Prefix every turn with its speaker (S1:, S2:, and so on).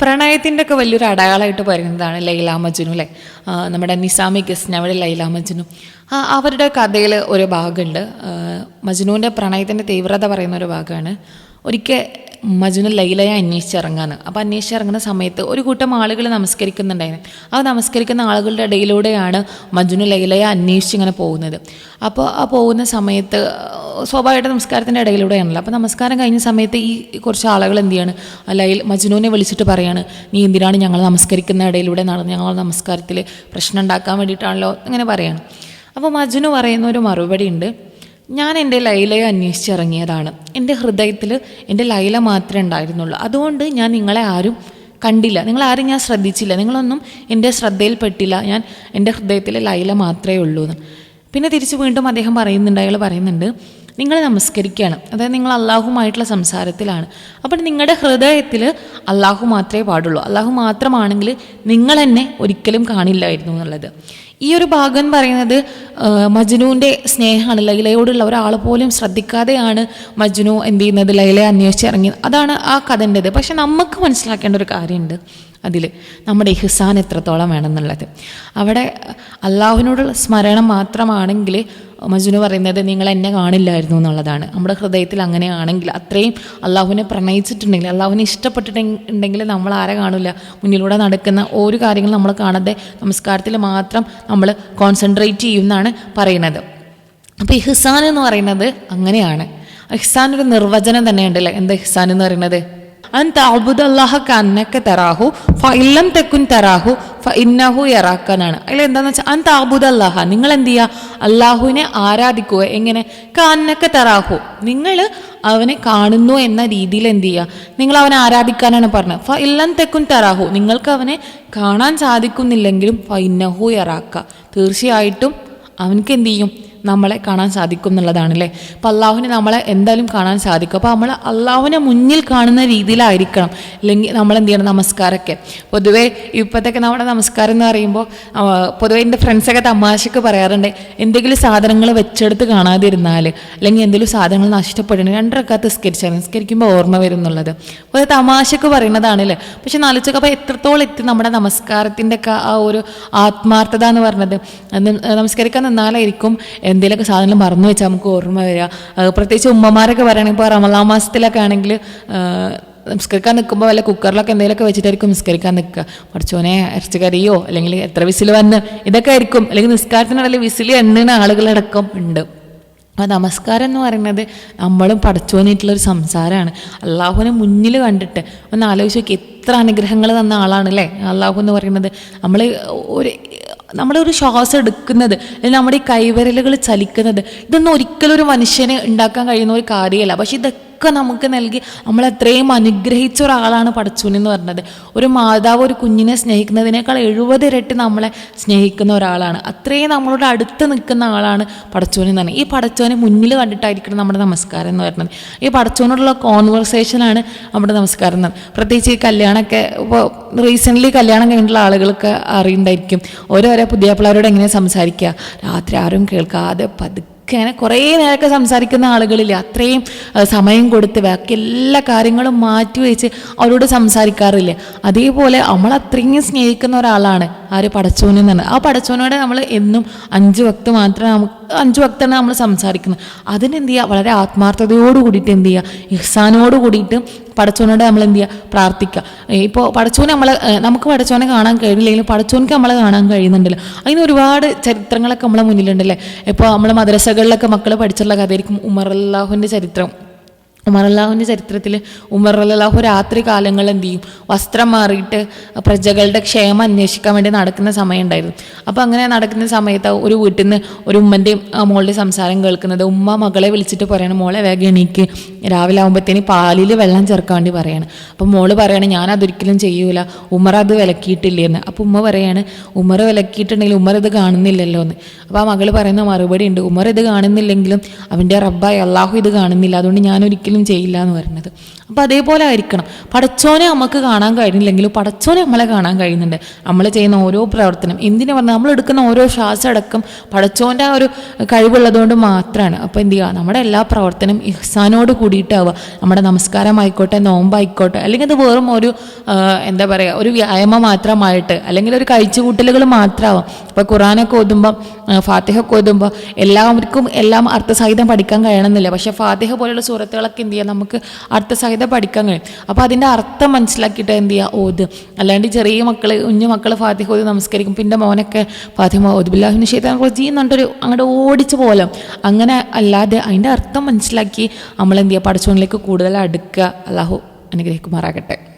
S1: പ്രണയത്തിന്റെ ഒക്കെ വലിയൊരു അടയാളമായിട്ട് പറയുന്നതാണ് ലൈല മജ്നു അല്ലേ? നമ്മുടെ നിസാമി ഗസ്നവിടെ ലൈല മജ്നു. അവരുടെ കഥയിൽ ഒരു ഭാഗമുണ്ട്. മജ്നുവിന്റെ പ്രണയത്തിന്റെ തീവ്രത പറയുന്ന ഒരു ഭാഗമാണ്. ഒരിക്കൽ മജ്നു ലൈലയെ അന്വേഷിച്ചിറങ്ങാന്ന് അപ്പോൾ അന്വേഷിച്ചിറങ്ങുന്ന സമയത്ത് ഒരു കൂട്ടം ആളുകൾ നമസ്കരിക്കുന്നുണ്ടായിരുന്നു. ആ നമസ്കരിക്കുന്ന ആളുകളുടെ ഇടയിലൂടെയാണ് മജുന ലൈലയെ അന്വേഷിച്ച് ഇങ്ങനെ പോകുന്നത്. അപ്പോൾ ആ പോകുന്ന സമയത്ത് സ്വാഭാവികമായിട്ട് നമസ്കാരത്തിന്റെ ഇടയിലൂടെയാണല്ലോ. അപ്പോൾ നമസ്കാരം കഴിഞ്ഞ സമയത്ത് ഈ കുറച്ച് ആളുകൾ എന്ത് ചെയ്യാണ്? ലൈൽ മജുനുവിനെ വിളിച്ചിട്ട് പറയാണ് നീ എന്തിനാണ് ഞങ്ങൾ നമസ്കരിക്കുന്ന ഇടയിലൂടെ നടന്ന് ഞങ്ങൾ നമസ്കാരത്തിൽ പ്രശ്നം ഉണ്ടാക്കാൻ വേണ്ടിയിട്ടാണല്ലോ? അങ്ങനെ പറയാണ്. അപ്പോൾ മജുനു പറയുന്ന ഒരു മറുപടി ഉണ്ട് ഞാൻ എന്റെ ലൈലയെ അന്വേഷിച്ചിറങ്ങിയതാണ്. എന്റെ ഹൃദയത്തിൽ എന്റെ ലൈല മാത്രമേ ഉണ്ടായിരുന്നുള്ളൂ. അതുകൊണ്ട് ഞാൻ നിങ്ങളെ ആരും കണ്ടില്ല. നിങ്ങളാരും ഞാൻ ശ്രദ്ധിച്ചില്ല. നിങ്ങളൊന്നും എന്റെ ശ്രദ്ധയിൽപ്പെട്ടില്ല. ഞാൻ എന്റെ ഹൃദയത്തിൽ ലൈല മാത്രമേ ഉള്ളൂ എന്ന് പിന്നെ തിരിച്ച് വീണ്ടും അദ്ദേഹം പറയുന്നുണ്ട്. അയാൾ പറയുന്നുണ്ട് നിങ്ങൾ നമസ്കരിക്കുകയാണ്. അതായത് നിങ്ങൾ അള്ളാഹുമായിട്ടുള്ള സംസാരത്തിലാണ്. അപ്പോൾ നിങ്ങളുടെ ഹൃദയത്തിൽ അള്ളാഹു മാത്രമേ പാടുള്ളൂ. അള്ളാഹു മാത്രമാണെങ്കിൽ നിങ്ങൾ എന്നെ ഒരിക്കലും കാണില്ലായിരുന്നു എന്നുള്ളത്. ഈ ഒരു ഭാഗം പറയുന്നത് മജ്നുവിന്റെ സ്നേഹമാണ്. ലൈലയോടുള്ള ഒരാൾ പോലും ശ്രദ്ധിക്കാതെയാണ് മജ്നു എന്ത് ചെയ്യുന്നത്? ലൈലയെ അന്വേഷിച്ച് ഇറങ്ങിയത് അതാണ് ആ കഥന്റെത്. പക്ഷെ നമുക്ക് മനസ്സിലാക്കേണ്ട ഒരു കാര്യമുണ്ട് അതിൽ. നമ്മുടെ ഇഹ്സാൻ എത്രത്തോളം വേണമെന്നുള്ളത് അവിടെ അള്ളാഹുവിനോടുള്ള സ്മരണം മാത്രമാണെങ്കിൽ മജ്നു പറയുന്നത് നിങ്ങൾ എന്നെ കാണില്ലായിരുന്നു എന്നുള്ളതാണ്. നമ്മുടെ ഹൃദയത്തിൽ അങ്ങനെയാണെങ്കിൽ അത്രയും അള്ളാഹുവിനെ പ്രണയിച്ചിട്ടുണ്ടെങ്കിൽ അള്ളാഹുവിനെ ഇഷ്ടപ്പെട്ടിട്ടുണ്ടെങ്കിൽ നമ്മൾ ആരെ കാണില്ല? മുന്നിലൂടെ നടക്കുന്ന ഒരു കാര്യങ്ങൾ നമ്മൾ കാണാതെ നമസ്കാരത്തിൽ മാത്രം നമ്മൾ കോൺസെൻട്രേറ്റ് ചെയ്യുമെന്നാണ് പറയുന്നത്. അപ്പോൾ ഹിസാൻ എന്ന് പറയുന്നത് അങ്ങനെയാണ്. ഇഹ്സാൻ ഒരു നിർവചനം തന്നെയുണ്ടല്ലേ എന്താ ഹിസാൻ എന്ന് പറയുന്നത്? അൻ താബുദ് അള്ളാഹ കന്നക്ക തറാഹു ഫൈലം തെക്കുൻ തറാഹു ഇന്നഹു യറാക്കാനാണ്. അതിൽ എന്താന്ന് വെച്ചാൽ അൻ താബുദ് അള്ളാഹ നിങ്ങൾ എന്ത് ചെയ്യുക അള്ളാഹുവിനെ ആരാധിക്കുക. എങ്ങനെ? കന്നക്ക തറാഹു. നിങ്ങൾ അവനെ കാണുന്നു എന്ന രീതിയിൽ എന്ത് ചെയ്യുക നിങ്ങൾ അവനെ ആരാധിക്കാനാണ് പറഞ്ഞത്. ഫ ഇല്ലം തെക്കും തറാഹു. നിങ്ങൾക്ക് അവനെ കാണാൻ സാധിക്കുന്നില്ലെങ്കിലും ഫ ഇന്നഹു യറാക്ക. തീർച്ചയായിട്ടും അവനക്ക് എന്ത് ചെയ്യും? നമ്മളെ കാണാൻ സാധിക്കും എന്നുള്ളതാണ് അല്ലേ അപ്പം അള്ളാഹുവിനെ നമ്മളെ എന്തായാലും കാണാൻ സാധിക്കും. അപ്പോൾ നമ്മൾ അള്ളാഹുവിനെ മുന്നിൽ കാണുന്ന രീതിയിലായിരിക്കണം. അല്ലെങ്കിൽ നമ്മൾ എന്ത് ചെയ്യണം? നമസ്കാരമൊക്കെ. പൊതുവേ ഇപ്പോഴത്തേക്ക് നമ്മുടെ നമസ്കാരം എന്ന് പറയുമ്പോൾ പൊതുവേ എന്റെ ഫ്രണ്ട്സൊക്കെ തമാശക്ക് പറയാറുണ്ട് എന്തെങ്കിലും സാധനങ്ങൾ വെച്ചെടുത്ത് കാണാതിരുന്നാൽ അല്ലെങ്കിൽ എന്തെങ്കിലും സാധനങ്ങൾ നഷ്ടപ്പെടണം രണ്ടരക്കാത്ത നിസ്കരിച്ചാൽ നിസ്കരിക്കുമ്പോൾ ഓർമ്മ വരും എന്നുള്ളത്. അപ്പോൾ തമാശക്ക് പറയുന്നതാണല്ലേ? പക്ഷെ നാലോചിച്ചൊക്കെ അപ്പോൾ എത്രത്തോളം എത്തി നമ്മുടെ നമസ്കാരത്തിന്റെ ആ ഒരു ആത്മാർത്ഥത എന്ന് പറഞ്ഞത്? നമസ്കരിക്കാൻ നിന്നാലായിരിക്കും എന്തെങ്കിലുമൊക്കെ സാധനങ്ങൾ മറന്നു വെച്ചാൽ നമുക്ക് ഓർമ്മ വരിക പ്രത്യേകിച്ച് ഉമ്മമാരൊക്കെ പറയുകയാണെങ്കിൽ ഇപ്പോൾ റമലാ മാസത്തിലൊക്കെ ആണെങ്കിൽ നിസ്കരിക്കാൻ നിൽക്കുമ്പോൾ വല്ല കുക്കറിലൊക്കെ എന്തെങ്കിലുമൊക്കെ വെച്ചിട്ടായിരിക്കും നിസ്കരിക്കാൻ നിൽക്കുക. പഠിച്ചോനെ ഇറച്ചിക്കറിയോ അല്ലെങ്കിൽ എത്ര വിസിൽ വന്ന് ഇതൊക്കെ ആയിരിക്കും. അല്ലെങ്കിൽ നിസ്കാരത്തിനിടയിൽ വിസിൽ എണ്ണുന്ന ആളുകളടക്കം ഉണ്ട്. അപ്പോൾ നമസ്കാരം എന്ന് പറയുന്നത് നമ്മളും പഠിച്ചുവന്നിട്ടുള്ളൊരു സംസാരമാണ്. അള്ളാഹുവിനെ മുന്നിൽ കണ്ടിട്ട് ഒന്ന് ആലോചിച്ച് നോക്കി എത്ര അനുഗ്രഹങ്ങൾ തന്ന ആളാണ് അല്ലേ? അള്ളാഹു എന്ന് പറയുന്നത് നമ്മൾ ഒരു നമ്മളൊരു ശ്വാസം എടുക്കുന്നത് അല്ലെങ്കിൽ നമ്മുടെ ഈ കൈവിരലുകൾ ചലിക്കുന്നത് ഇതൊന്നും ഒരിക്കലും ഒരു മനുഷ്യന് ഉണ്ടാക്കാൻ കഴിയുന്ന ഒരു കാര്യമല്ല. പക്ഷെ ഇതൊക്കെ നമുക്ക് നൽകി നമ്മളെത്രയും അനുഗ്രഹിച്ച ഒരാളാണ് പടച്ചോൻ എന്ന് പറഞ്ഞത്. ഒരു മാതാവ് ഒരു കുഞ്ഞിനെ സ്നേഹിക്കുന്നതിനേക്കാൾ എഴുപത് ഇരട്ടി നമ്മളെ സ്നേഹിക്കുന്ന ഒരാളാണ്. അത്രയും നമ്മളോട് അടുത്ത് നിൽക്കുന്ന ആളാണ് പടച്ചോൻ എന്ന് പറഞ്ഞത് ഈ പടച്ചോനെ മുന്നിൽ കണ്ടിട്ടായിരിക്കണം നമ്മുടെ നമസ്കാരം എന്ന് പറയുന്നത് ഈ പടച്ചോനോടുള്ള കോൺവെർസേഷനാണ് നമ്മുടെ നമസ്കാരം എന്ന് പറയുന്നത് പ്രത്യേകിച്ച് ഈ കല്യാണമൊക്കെ ഇപ്പോൾ റീസെന്റ്ലി കല്യാണം കഴിഞ്ഞിട്ടുള്ള ആളുകൾക്ക് അറിയുണ്ടായിരിക്കും ഓരോരോ പുതിയ പിള്ളേരോട് എങ്ങനെ സംസാരിക്കുക? രാത്രി ആരും കേൾക്കാതെ പതുക്കെ അങ്ങനെ കുറേ നേരമൊക്കെ സംസാരിക്കുന്ന ആളുകളില്ല. അത്രയും സമയം കൊടുത്ത് ബാക്കി എല്ലാ കാര്യങ്ങളും മാറ്റി വെച്ച് അവരോട് സംസാരിക്കാറില്ലേ. അതേപോലെ നമ്മൾ അത്രയും സ്നേഹിക്കുന്ന ഒരാളാണ്. ആര് പടച്ചോനെന്ന് പറഞ്ഞത് ആ പടച്ചോനോട് നമ്മൾ എന്നും അഞ്ച് വക്ത് മാത്രമേ നമുക്ക് അഞ്ച് വക്താണ് നമ്മൾ സംസാരിക്കുന്നത്. അതിനെന്ത് ചെയ്യുക? വളരെ ആത്മാർത്ഥതയോട് കൂടിയിട്ട് എന്ത് ചെയ്യുക? ഇഹ്സാനോട് കൂടിയിട്ട് പടച്ചോനോട് നമ്മൾ എന്ത് ചെയ്യുക? പ്രാർത്ഥിക്കുക. ഇപ്പോൾ പടച്ചോനെ നമ്മൾ നമുക്ക് പടച്ചോനെ കാണാൻ കഴിയില്ലെങ്കിലും പടച്ചോനക്ക് നമ്മളെ കാണാൻ കഴിയുന്നുണ്ടല്ലോ. അതിന് ഒരുപാട് ചരിത്രങ്ങളൊക്കെ നമ്മളെ മുന്നിലുണ്ടല്ലേ? ഇപ്പോൾ നമ്മൾ മദ്രസകളിലൊക്കെ മക്കൾ പഠിച്ചിട്ടുള്ള കഥയായിരിക്കും ഉമർ അള്ളാഹുവിന്റെ ചരിത്രം. ഉമർ അള്ളാഹുവിന്റെ ചരിത്രത്തിൽ ഉമർ അള്ളാഹു രാത്രി കാലങ്ങൾ എന്ത് ചെയ്യും? വസ്ത്രം മാറിയിട്ട് പ്രജകളുടെ ക്ഷേമം അന്വേഷിക്കാൻ വേണ്ടി നടക്കുന്ന സമയം ഉണ്ടായിരുന്നു. അപ്പോൾ അങ്ങനെ നടക്കുന്ന സമയത്ത് ഒരു വീട്ടിൽ നിന്ന് ഒരു ഉമ്മന്റെയും മോളുടെ സംസാരം കേൾക്കുന്നത്. ഉമ്മ മകളെ വിളിച്ചിട്ട് പറയണം മോളെ വേഗം എണീക്ക്. രാവിലെ ആകുമ്പോഴത്തേന് പാലിൽ വെള്ളം ചേർക്കാൻ വേണ്ടി പറയാണ്. അപ്പം മോൾ പറയാണ് ഞാൻ അതൊരിക്കലും ചെയ്യൂല. ഉമർ അത് വിലക്കിയിട്ടില്ലേന്ന്. അപ്പം ഉമ്മ പറയാണ് ഉമർ വിലക്കിയിട്ടുണ്ടെങ്കിൽ ഉമർ ഇത് കാണുന്നില്ലല്ലോ എന്ന് അപ്പോൾ ആ മകൾ പറയുന്ന മറുപടി ഉണ്ട് ഉമ്മർ ഇത് കാണുന്നില്ലെങ്കിലും അവന്റെ റബ്ബായി അള്ളാഹു ഇത് കാണുന്നില്ല. അതുകൊണ്ട് ഞാൻ ഒരിക്കലും ചെയ്യില്ല എന്ന് പറയുന്നത് അപ്പോൾ അതേപോലെ ആയിരിക്കണം. പടച്ചോനെ നമുക്ക് കാണാൻ കഴിയുന്നില്ലെങ്കിലും പടച്ചോനെ നമ്മളെ കാണാൻ കഴിയുന്നുണ്ട്. നമ്മൾ ചെയ്യുന്ന ഓരോ പ്രവർത്തനം എന്തിനു പറഞ്ഞാൽ നമ്മൾ എടുക്കുന്ന ഓരോ ശ്വാസം അടക്കം പടച്ചോന്റെ ആ ഒരു കഴിവുള്ളതുകൊണ്ട് മാത്രമാണ് അപ്പോൾ എന്ത് ചെയ്യുക നമ്മുടെ എല്ലാ പ്രവർത്തനം ഇഹ്സാനോട് കൂടിയിട്ടാവുക. നമ്മുടെ നമസ്കാരമായിക്കോട്ടെ നോമ്പായിക്കോട്ടെ അല്ലെങ്കിൽ അത് വെറും ഒരു എന്താ പറയുക ഒരു വ്യായാമം മാത്രമായിട്ട് അല്ലെങ്കിൽ ഒരു കഴിച്ചുകൂട്ടലുകൾ മാത്രമാവാം. ഇപ്പോൾ ഖുറാനൊക്കെ ഓതുമ്പോൾ ഫാത്തിഹൊക്കെ ഓതുമ്പോൾ എല്ലാവർക്കും എല്ലാം അർത്ഥസഹിതം പഠിക്കാൻ കഴിയണമെന്നില്ല. പക്ഷേ ഫാത്തിഹ പോലുള്ള സുഹൃത്തുക്കളൊക്കെ എന്ത് ചെയ്യുക നമുക്ക് അർത്ഥസഹിതം പഠിക്കാൻ കഴിയും. അപ്പോൾ അതിന്റെ അർത്ഥം മനസ്സിലാക്കിയിട്ട് എന്ത് ചെയ്യുക ഓത്. അല്ലാണ്ട് ചെറിയ മക്കൾ കുഞ്ഞു മക്കൾ ഫാത്തിഹ ഓതി നമസ്കരിക്കും. പിന്നെ മോനൊക്കെ ഫാത്തിമ ഓതുബില്ലാഹിന് ചെയ്താൽ ചെയ്യുന്നുണ്ടൊരു അങ്ങോട്ട് ഓടിച്ചു പോലെ അങ്ങനെ അല്ലാതെ അതിന്റെ അർത്ഥം മനസ്സിലാക്കി നമ്മൾ എന്ത് പഠിച്ചോണിലേക്ക് കൂടുതൽ അടുക്കുക. അള്ളാഹു അനുഗ്രഹിക്കുമാറാകട്ടെ.